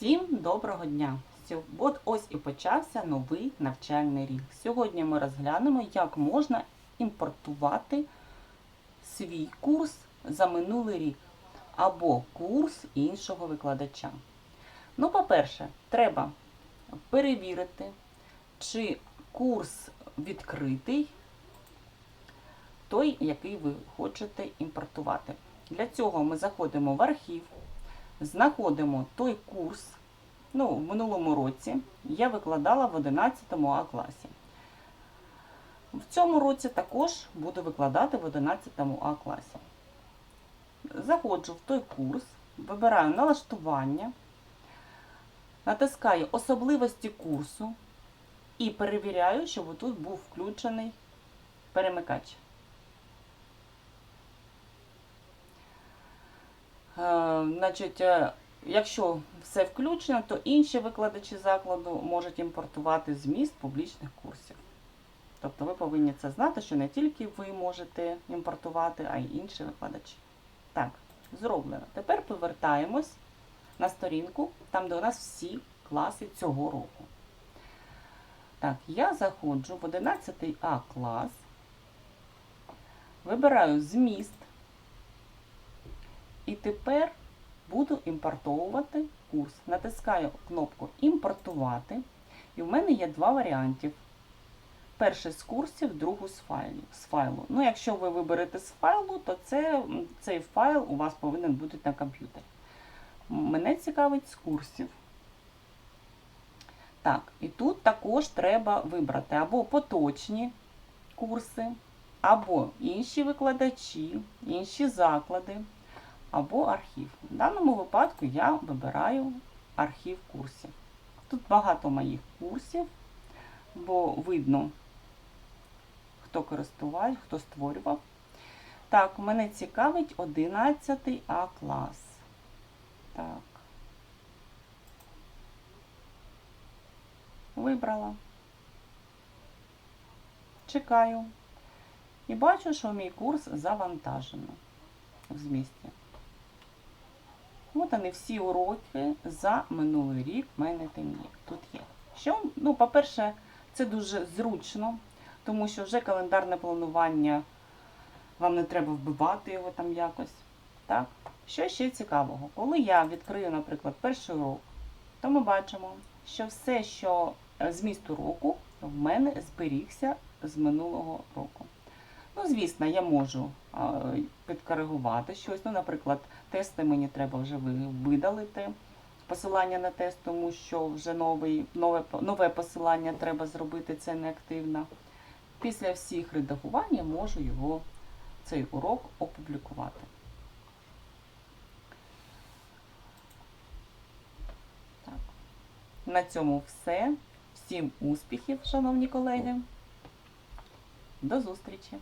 Всім доброго дня! От ось і почався новий навчальний рік. Сьогодні ми розглянемо, як можна імпортувати свій курс за минулий рік або курс іншого викладача. Ну, по-перше, треба перевірити, чи курс відкритий, той, який ви хочете імпортувати. Для цього ми заходимо в архів, знаходимо той курс. Ну, в минулому році я викладала в 11 А класі. В цьому році також буду викладати в 11 А класі. Заходжу в той курс, вибираю налаштування, натискаю особливості курсу і перевіряю, щоб тут був включений перемикач. Значить, е, якщо все включено, то інші викладачі закладу можуть імпортувати зміст публічних курсів. Тобто ви повинні це знати, що не тільки ви можете імпортувати, а й інші викладачі. Так, зроблено. Тепер повертаємось на сторінку, там, де у нас всі класи цього року. Так, я заходжу в 11 А клас, вибираю зміст. І тепер буду імпортовувати курс. Натискаю кнопку Імпортувати. І в мене є два варіантів. Перший з курсів, другий. З файлу. Ну, якщо ви виберете з файлу, то це, цей файл у вас повинен бути на комп'ютері. Мене цікавить з курсів. Так, і тут також треба вибрати або поточні курси, або інші викладачі, інші заклади або архів. В даному випадку я вибираю архів курсів. Тут багато моїх курсів, бо видно, хто користувач, хто створював. Так, мене цікавить 11 А клас. Так. Вибрала. Чекаю. І бачу, що мій курс завантажено в змісті. От вони всі уроки за минулий рік в мене там. Тут є. Що, ну, по-перше, це дуже зручно, тому що вже календарне планування, вам не треба вбивати його там якось. Так? Що ще цікавого? Коли я відкрию, наприклад, перший урок, то ми бачимо, що все, що е, зміст уроку, в мене зберігся з минулого року. Ну, звісно, я можу підкоригувати щось. Ну, наприклад, тести мені треба вже видалити. Посилання на тест, тому що вже новий, нове, нове посилання треба зробити, це неактивно. Після всіх редагувань я можу його, цей урок опублікувати. Так. На цьому все. Всім успіхів, шановні колеги. До зустрічі!